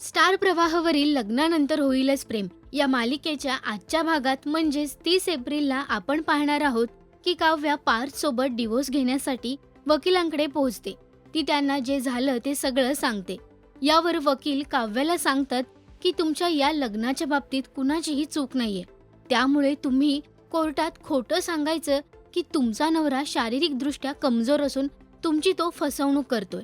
Star प्रवाहावरील लग्नानंतर होईलच प्रेम. या मालिकेच्या आजच्या भागात म्हणजेच तीस एप्रिलला आपण पाहणार आहोत की काव्या पार्थ सोबत डिवोर्स घेण्यासाठी वकिलांकडे पोहोचते. ती त्यांना जे झालं ते सगळं सांगते. यावर वकील काव्याला सांगतात की तुमच्या या लग्नाच्या बाबतीत कुणाचीही चूक नाहीये. त्यामुळे तुम्ही कोर्टात खोटं सांगायचं की तुमचा नवरा शारीरिकदृष्ट्या कमजोर असून तुमची तो फसवणूक करतोय.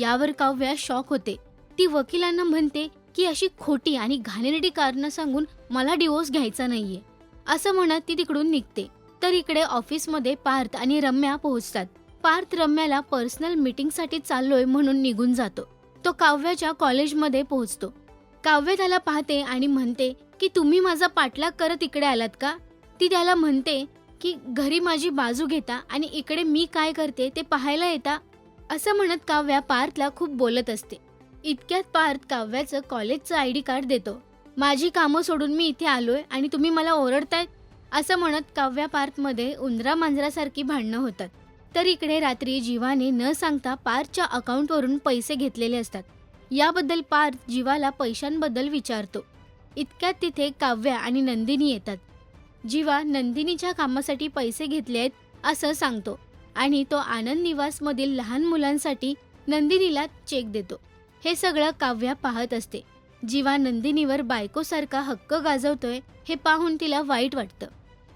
यावर काव्या शॉक होते. ती वकिलांना म्हणते की अशी खोटी आणि घाणेरडी कारणं सांगून मला डिवोर्स घ्यायचा नाहीये. असं म्हणत ती तिकडून निघते. तर इकडे ऑफिसमध्ये पार्थ आणि रम्या पोहोचतात. पार्थ रम्याला पर्सनल मीटिंगसाठी चाललोय म्हणून निघून जातो. तो काव्याच्या कॉलेजमध्ये पोहोचतो. काव्य त्याला पाहते आणि म्हणते की तुम्ही माझा पाठलाग करत इकडे आलात का? ती त्याला म्हणते की घरी माझी बाजू घेता आणि इकडे मी काय करते ते पाहायला येता. असं म्हणत काव्या पार्थला खूप बोलत असते. इतक्यात पार्थ काव्याचं कॉलेजचं आय डी कार्ड देतो. माझी कामं सोडून मी इथे आलोय आणि तुम्ही मला ओरडतायत असं म्हणत काव्या पार्थमध्ये उंदरा मांजरासारखी भांडणं होतात. तर इकडे रात्री जीवाने न सांगता पार्थच्या अकाउंटवरून पैसे घेतलेले असतात. याबद्दल पार्थ जीवाला पैशांबद्दल विचारतो. इतक्यात तिथे काव्या आणि नंदिनी येतात. जीवा नंदिनीच्या कामासाठी पैसे घेतले आहेत असं सांगतो. आणि तो आनंद निवासमधील लहान मुलांसाठी नंदिनीला चेक देतो. हे सगळं काव्या पाहत असते. जीवा नंदिनीवर बायकोसारखा हक्क गाजवतोय हे पाहून तिला वाईट वाटतं.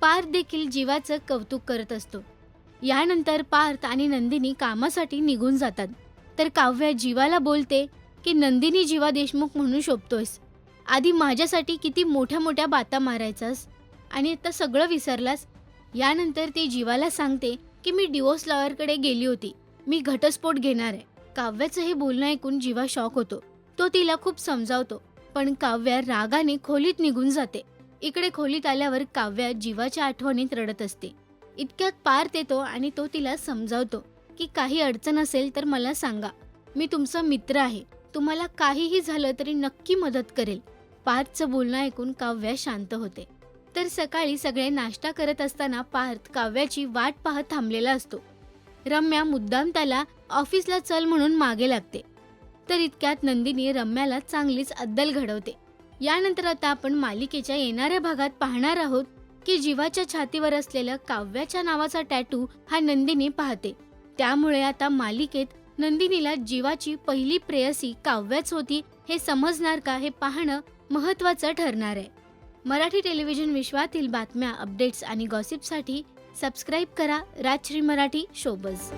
पार्थ देखील जीवाचं कौतुक करत असतो. यानंतर पार्थ आणि नंदिनी कामासाठी निघून जातात. तर काव्या जीवाला बोलते की नंदिनी जीवा देशमुख म्हणून शोभतोयस. आधी माझ्यासाठी किती मोठ्या मोठ्या बाता मारायचास आणि आता सगळं विसरलास. यानंतर ती जीवाला सांगते की मी डिवोर्स लॉयरकडे गेली होती. मी घटस्फोट घेणार आहे. काव्याचं हे बोलणं ऐकून जीवा शॉक होतो. तो तिला खूप समजावतो पण काव्या रागाने खोलीत निघून जाते. इकडे खोलीत आल्यावर काव्या जीवाच्या आठवणीत रडत असते. इतक्यात पार्थ येतो आणि तो तिला समजावतो की काही अडचण असेल तर मला सांगा. मी तुमचा मित्र आहे. तुम्हाला काहीही झालं तरी नक्की मदत करेल. पार्थचं बोलणं ऐकून काव्या शांत होते. तर सकाळी सगळे नाश्ता करत असताना पार्थ काव्याची वाट पाहत थांबलेला असतो. रम्या मुद्दाम त्याला ऑफिसला चल म्हणून मागे लागते. तर इतक्यात नंदिनी रम्याला चांगलीच अद्दल घडवते. यानंतर आता आपण मालिकेच्या येणाऱ्या भागात पाहणार आहोत की जीवाच्या छातीवर असलेलं काव्याच्या नावाचा टॅटू हा नंदिनी पाहते. त्यामुळे आता मालिकेत नंदिनीला जीवाची पहिली प्रेयसी काव्याच होती हे समजणार का हे पाहणं महत्वाचं ठरणार आहे. मराठी टेलिव्हिजन विश्वातील बातम्या अपडेट्स आणि गॉसिपसाठी सबस्क्राईब करा राजश्री मराठी शोबज